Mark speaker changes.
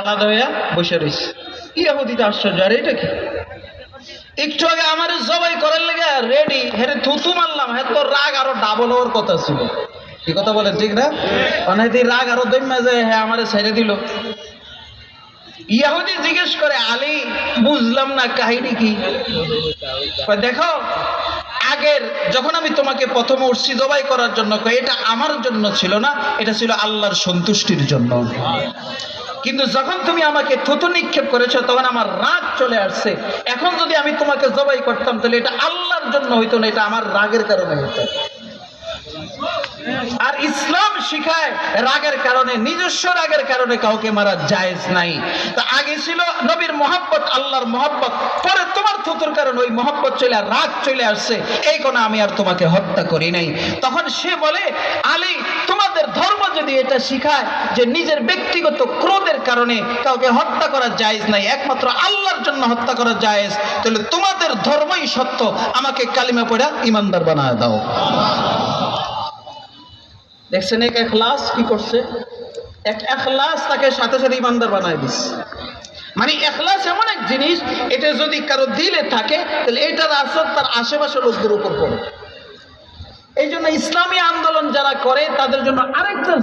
Speaker 1: আলাদা হইয়া বসে রয়েছে ইয়াহুদিতে আশ্চর্য, আর এটা কি? একটু আগে আমার জবাই করার লেগে রেডি হেরে থুতু মারলাম হ্যাঁ তোর রাগ আরও ডাবল হওয়ার কথা ছিল। কি কথা বলেন ঠিক না? অনেক রাগ আরও দৈম্যা যায় হ্যাঁ আমারে ছেড়ে দিল। ইয়াহুদি জিজ্ঞেস করে, আলী, বুঝলাম না কাহিনী কি? দেখো, আগের যখন আমি তোমাকে প্রথম উঠছি জবাই করার জন্য এটা আমার জন্য ছিল না, এটা ছিল আল্লাহর সন্তুষ্টির জন্য। কিন্তু যখন তুমি আমাকে থুতু নিক্ষেপ করেছ, তখন আমার রাগ চলে আসছে। এখন যদি আমি তোমাকে জবাই করতাম, তাহলে এটা আল্লাহর জন্য হইতো না, এটা আমার রাগের কারণে হইতো। আর ইসলাম শিখায় রাগের কারণে, নিজস্ব রাগের কারণে কাউকে মারা জায়েজ নাই। তা আগে ছিল নবীর মহাব্বত, আল্লাহর মহাব্বত, পরে কারণে ওই মহাব্বত চলে আর রাগ চলে আসছে। এই কোন আমি আর তোমাকে হত্যা করি নাই। তখন সে বলে, আলী, তোমাদের ধর্ম যদি এটা শিখায় যে নিজের ব্যক্তিগত ক্রোধের কারণে কাউকে হত্যা করা জায়েজ নাই, একমাত্র আল্লাহর জন্য হত্যা করা জায়েজ, তাহলে তোমাদের ধর্মই সত্য। আমাকে কালিমা পড়া ইমানদার বানায় দাও। দেখছেন এক এখলাস কি করছে? এক এখলাস তাকে সাথে সাথে ইমানদার বানায় দিচ্ছে। মানে এখলাস এমন এক জিনিস, এটা যদি কারও দিলে থাকে, তাহলে এটার আসর তার আশেপাশে লোকদের উপর পড়ে। এই জন্য ইসলামী আন্দোলন যারা করে, তাদের জন্য আরেকটা